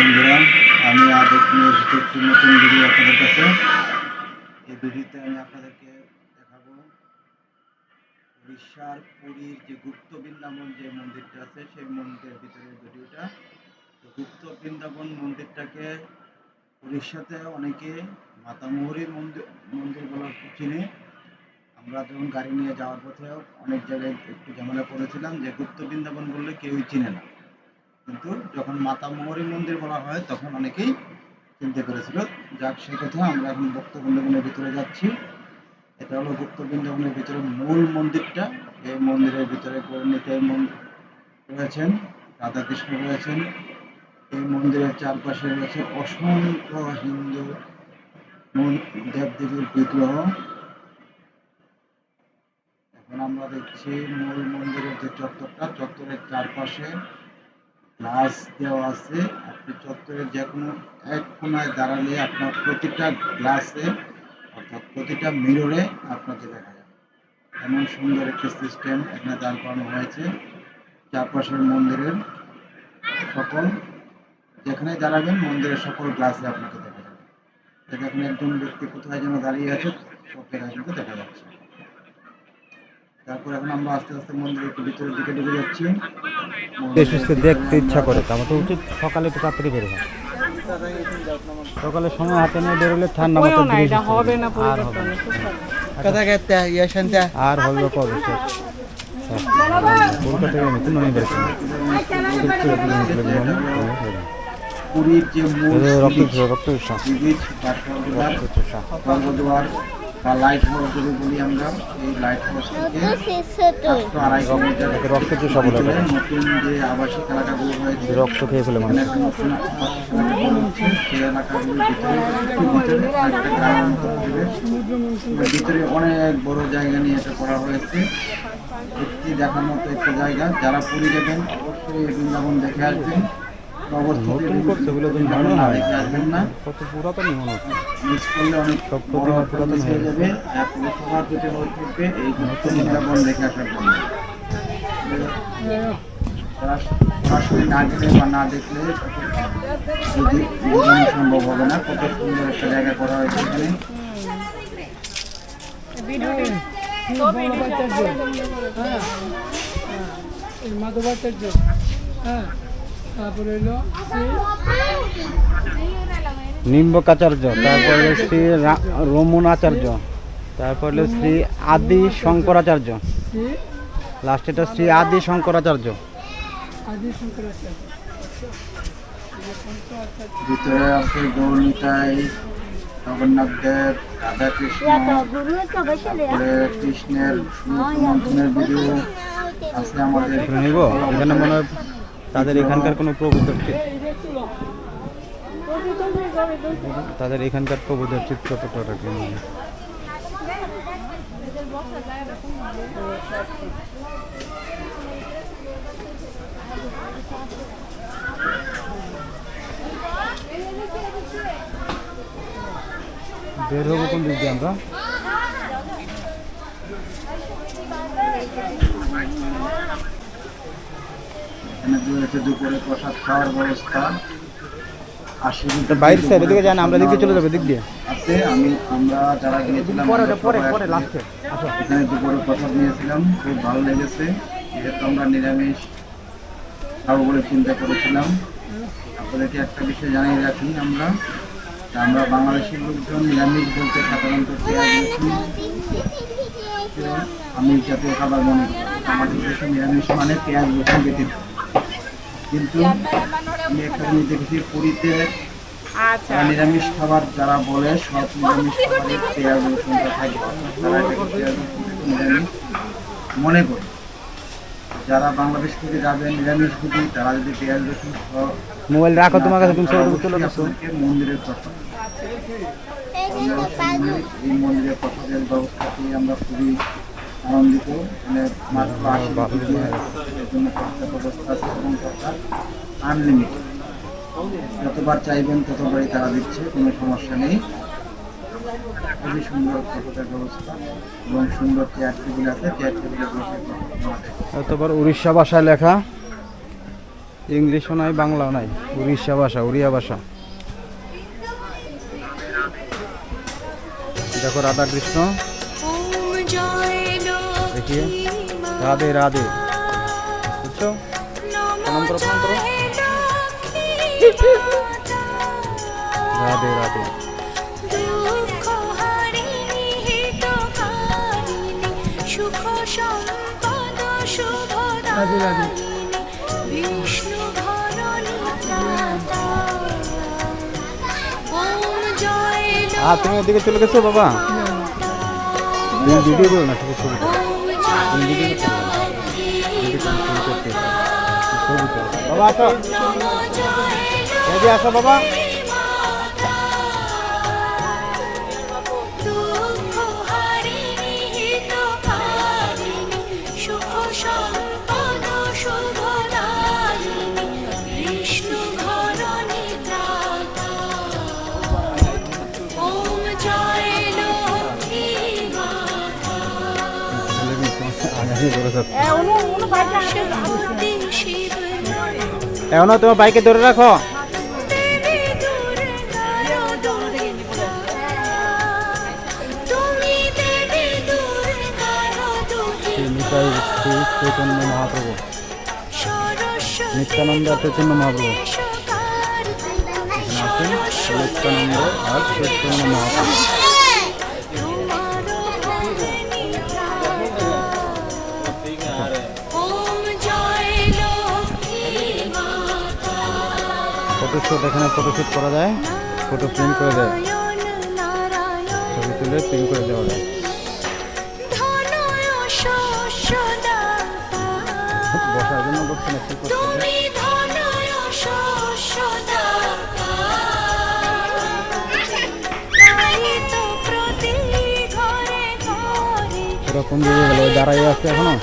বন্ধুরা, আমি আজ এখানে এসেছি একটি নতুন ভিডিও আপনাদের কাছে। এই ভিডিওতে আমি আপনাদেরকে দেখাবো উড়িষ্যার পুরীর যে গুপ্ত বৃন্দাবন যে মন্দিরটা আছে, সেই মন্দিরের ভিতরের ভিডিওটা তো গুপ্ত বৃন্দাবন মন্দিরটাকে উড়িষ্যাতে অনেকে মাতামুহুরী মন্দির মন্দির বলে চিনে। আমরা যখন গাড়ি নিয়ে যাওয়ার পথেও অনেক জায়গায় একটু ঝামেলা করেছিলাম যে গুপ্ত বৃন্দাবন বললে কেউই চিনে না। কিন্তু যখন মাতা মোহরী মন্দির বলা হয়, তখন অনেকেই চিনতে পেরেছিল। যাক সে কথা আমরা এখন ভক্ত বৃন্দাবনের ভিতরে যাচ্ছি। এটা হলো গুপ্ত বৃন্দাবনের ভিতরে মূল মন্দিরটা। এই মন্দিরের ভিতরে পরিণীতের রয়েছেন, রাধাকৃষ্ণ রয়েছেন। এই মন্দিরের চারপাশে রয়েছে অসংখ্য হিন্দু দেবদেবীর বিগ্রহ। এখন আমরা দেখছি মূল মন্দিরের যে চত্বরটা, চত্বরের চারপাশে গ্লাস দেওয়া আছে। আপনি চত্বরের যে কোনো এক কোনায় দাঁড়ালে আপনার প্রতিটা গ্লাসে অর্থাৎ প্রতিটা মিররে আপনাকে দেখা যাবে। এমন সুন্দর একটি সিস্টেম এখানে দাঁড় করানো হয়েছে। চারপাশের মন্দিরের সকল, যেখানে দাঁড়াবেন মন্দিরের সকল গ্লাসে আপনাকে দেখা যাবে। তো দেখুন একজন ব্যক্তি কোথায় যেন দাঁড়িয়ে আছে, চোখের কিন্তু দেখা যাচ্ছে। তারপর এখন আমরা আস্তে আস্তে মন্দিরের ভিতরের দিকে ঢুকে যাচ্ছি। সুস্থ দেখতে ইচ্ছা করে তো আমাদের উচিত সকালে একটু তাড়াতাড়ি বের হয় সকালে সময় হাতে নিয়ে বেরোলে ঠান্ডা মতো এটা হবে না আর হবে কথা কেতে ইয়া শান্তি। আর হবে কবে শেষ কলকাতা থেকে নতুন অনেক দেখছি পুরীর যে রক্ত রক্ত রক্ত বা লাইট হাউস যদি বলি আমরা এই লাইট হাউস থেকে আড়াই কিলোমিটার রক্ত ভিতরে তাকে। নতুন যে আবাসিক এলাকাগুলো রয়েছে রক্ত খেয়ে ফেলে হচ্ছে সেই এলাকাগুলোর ভিতরে ভিতরে একটা গ্রামাঞ্চল ভিতরে অনেক বড় জায়গা নিয়ে এটা করা হয়েছে। একটি দেখার মতো একটা জায়গা। যারা পুরী যাবেন অবশ্যই বৃন্দাবন দেখে আসবেন। নতুন করছে বলে তো জানো না কত পুরাতনই মনে হচ্ছে। অনেক সব প্রতিমা পুরাতন হয়ে হয়ে যাবে। না গেলে বা না দেখলে সম্ভব হবে না কত সুন্দর একটা জায়গা করা হয়েছে এখানে। মাধবাচার্য। হ্যাঁ। তারপরে হলো নিম্বকাচার্য তারপর হলো শ্রী রমন আচার্য তারপর হলো শ্রী আদি শঙ্করাচার্য। শ্রী লাস্টেটা শ্রী আদি শঙ্করাচার্য। আদি শঙ্করাচার্য। ভিতরে আছে গৌরনিতাই জগন্নাথ দেব রাধা কৃষ্ণ তারপরে কৃষ্ণের মন্থনের ভিডিও আছে আমাদের। এখানে মনে হয় তাদের এখানকার কোনো প্রভুদের তাদের এখানকার প্রভুদের চিত্রপট রাখি বের হব কোন দিক দিয়ে আমরা? এখানে রয়েছে দুপুরে প্রসাদ খাওয়ার ব্যবস্থা। বাইরের সাইড এদিকে যান আমরা দিক চলে যাব দিক দিয়ে। আছে আমি আমরা যারা গিয়েছিলাম পরে পরে পরে লাস্টে এখানে দুপুরে প্রসাদ নিয়েছিলাম খুব ভালো লেগেছে। যেহেতু আমরা নিরামিষ খাব বলে চিন্তা করেছিলাম। আপনাদেরকে একটা বিষয় জানিয়ে রাখি আমরা আমরা বাংলাদেশের লোকজন নিরামিষ বলতে সাধারণত আমি জাতীয় খাবার মনে করি আমাদের দেশে নিরামিষ মানে পেঁয়াজ রসুন ব্যতীত কিন্তু আমি দেখেছি পুরীতে আচ্ছা। নিরামিষ খাবার যারা বলে সব নিরামিষ খাবারে পেঁয়াজ রসুনটা থাকে। তারা এটাকে পেঁয়াজ নিরামিষ মনে করে। যারা বাংলাদেশ থেকে যাবে নিরামিষ ভোগী তারা যদি পেঁয়াজ রসুন মোবাইল রাখো তোমার কাছে তুমি মন্দিরের প্রসাদ এই মন্দিরের প্রসাদের ব্যবস্থাটি আমরা খুবই আনন্দিত মানে মাত্র আশি দিয়ে জন্য প্রসাদ ব্যবস্থা আছে এবং প্রসাদ আনলিমিটেড যতবার চাইবেন ততবারই তারা দিচ্ছে কোনো সমস্যা নেই। খুবই সুন্দর প্রসাদের ব্যবস্থা এবং সুন্দর চেয়ার টেবিল আছে চেয়ার টেবিলে বসে। তারপর উড়িষ্যা ভাষায় লেখা ইংলিশও নাই বাংলাও নাই। উড়িষ্যা ভাষা উড়িয়া ভাষা। দেখো রাধা দেখিয়ে রাধে রাধে। বুঝছ? প্রণাম করো প্রণাম করো। রাধে রাধে। রাধে রাধে। বিষ্ণু আর তুমি ওদিকে চলে গেছো বাবা? তুমি ভিডিও করো না শুধু ছবি করো। ওম জয় তুমি এখনও তোমার বাইকে ধরে রাখো। চৈতন্য মহাপ্রভু। নিত্যানন্দ আর চৈতন্য মহাপ্রভু। নিত্যানন্দ আর চৈতন্য মহাপ্রভু। ফটোশ্যুট এখানে ফটোশ্যুট করা যায়। ফটো প্রিন্ট করে দেয়। ছবি তুলে প্রিন্ট করে দেওয়া যায়। বসার জন্য একটু গেল? দাঁড়াই আছে এখনও?